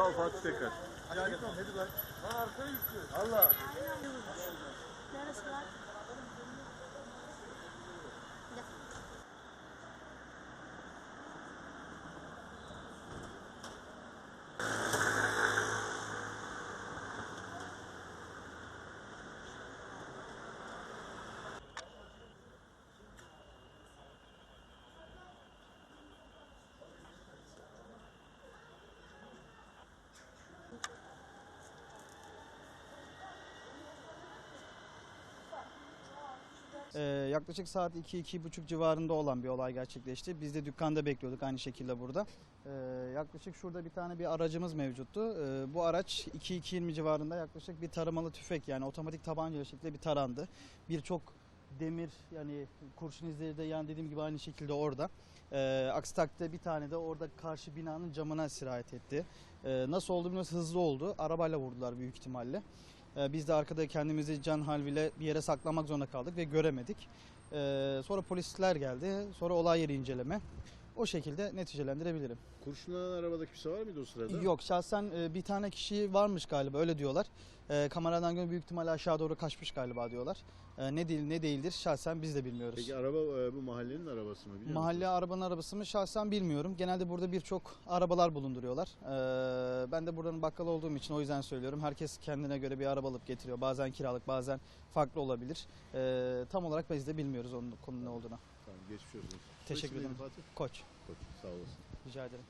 Sağ ol Fatih Teker. Hadi gitmem hadi lan. Lan arkaya yüklüyor. Allah. Neresi var? Ee, yaklaşık saat 2-2.30 civarında olan bir olay gerçekleşti. Biz de dükkanda bekliyorduk aynı şekilde burada. Ee, yaklaşık şurada bir tane bir aracımız mevcuttu. Ee, bu araç 2-2.20 civarında yaklaşık bir taramalı tüfek yani otomatik tabanca şeklinde bir tarandı. Birçok demir yani kurşun izleri de yani dediğim gibi aynı şekilde orada. Ee, aksi takdirde bir tane de orada karşı binanın camına sirayet etti. Nasıl oldu bilmiyoruz hızlı oldu. Arabayla vurdular büyük ihtimalle. Ee, Biz de arkada kendimizi can halviyle bir yere saklamak zorunda kaldık ve göremedik. Ee, Sonra polisler geldi. Sonra olay yeri inceleme. O şekilde neticelendirebilirim. Kurşunlanan arabada kimse var mıydı o sırada? Yok şahsen e, bir tane kişi varmış galiba öyle diyorlar. E, Kameradan göre büyük ihtimalle aşağı doğru kaçmış galiba diyorlar. E, Ne değil ne değildir şahsen biz de bilmiyoruz. Peki araba e, bu mahallenin arabası mı? Biliyor Mahalle musunuz? arabanın arabası mı şahsen bilmiyorum. Genelde burada birçok arabalar bulunduruyorlar. Ben de buranın bakkalı olduğum için o yüzden söylüyorum. Herkes kendine göre bir araba alıp getiriyor. Bazen kiralık bazen farklı olabilir. Tam olarak biz de bilmiyoruz onun konunun ne olduğunu. Tamam geçmiş olsun. Teşekkür ederim. Fatih. Koç Koç, sağ olasın. rica ederim.